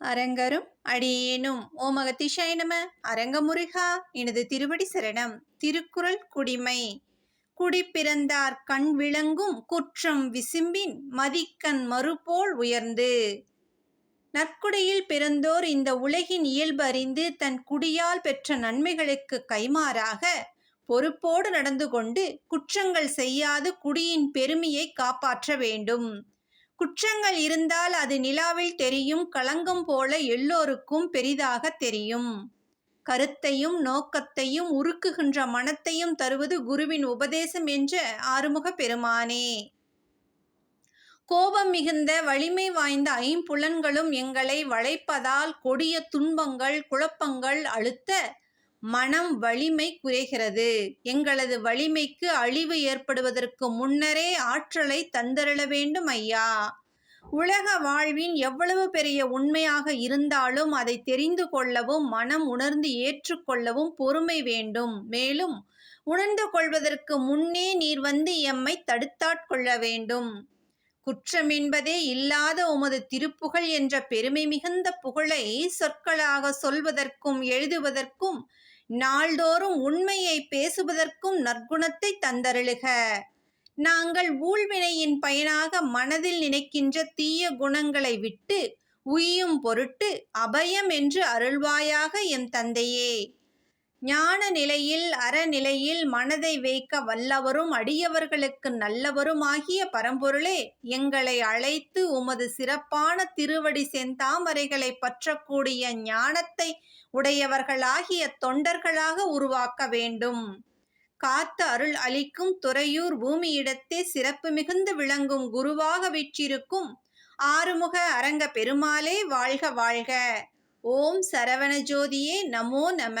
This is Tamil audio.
அரங்கரும் அடியேனும். ஓமகத்திஷாய நம. அரங்கமுருகா எனது திருவடி சரணம். திருக்குறள் குடிமை. குடிப்பிறந்தார் கண் விளங்கும் குற்றம் விசும்பின் மதிக்கண் மறுபோல் உயர்ந்து. நற்குடியில் பிறந்தோர் இந்த உலகின் இயல்பு அறிந்து தன் குடியால் பெற்ற நன்மைகளுக்கு கைமாறாக பொறுப்போடு நடந்து கொண்டு குற்றங்கள் செய்யாது குடியின் பெருமையை காப்பாற்ற வேண்டும். குற்றங்கள் இருந்தால் அது நிலாவில் தெரியும் களங்கம் போல எல்லோருக்கும் பெரிதாக தெரியும். கருத்தையும் நோக்கத்தையும் உருக்குகின்ற மனத்தையும் தருவது குருவின் உபதேசம் என்ற ஆறுமுக பெருமானே. கோபம் மிகுந்த வலிமை வாய்ந்த ஐம்புலன்களும் எங்களை வளைப்பதால் கொடிய துன்பங்கள் குழப்பங்கள் அழுத்த மனம் வலிமை குறைகிறது. எங்களது வலிமைக்கு அழிவு ஏற்படுவதற்கு முன்னரே ஆற்றலை தந்தருள வேண்டும் ஐயா. உலக வாழ்வின் எவ்வளவு பெரிய உண்மையாக இருந்தாலும் அதை தெரிந்து கொள்ளவும் மனம் உணர்ந்து ஏற்றுக்கொள்ளவும் பொறுமை வேண்டும். மேலும் உணர்ந்து கொள்வதற்கு முன்னே நீர் வந்து எம்மை தடுத்தாட்கொள்ள வேண்டும். குற்றம் என்பதே இல்லாத உமது திருப்புகழ் என்ற பெருமை மிகுந்த புகழை சொற்களாக சொல்வதற்கும் எழுதுவதற்கும் நாள்தோறும் உண்மையை பேசுவதற்கும் நற்குணத்தை தந்தருளுக. நாங்கள் ஊழ்வினையின் பயனாக மனதில் நினைக்கின்ற தீய குணங்களை விட்டு உய்யும் பொருட்டு அபயம் என்று அருள்வாயாக எம் தந்தையே. ஞான நிலையில் அறநிலையில் மனதை வைக்க வல்லவரும் அடியவர்களுக்கு நல்லவரும் ஆகிய பரம்பொருளே எங்களை அழைத்து உமது சிறப்பான திருவடி செந்தாமரைகளை பற்றக்கூடிய ஞானத்தை உடையவர்களாகிய தொண்டர்களாக உருவாக்க வேண்டும். காத்த அருள் அளிக்கும் துறையூர் பூமியிடத்தே சிறப்பு மிகுந்து விளங்கும் குருவாக வீற்றிருக்கும் ஆறுமுக அரங்க பெருமாளே வாழ்க வாழ்க. ஓம் சரவண ஜோதியே நமோ நம.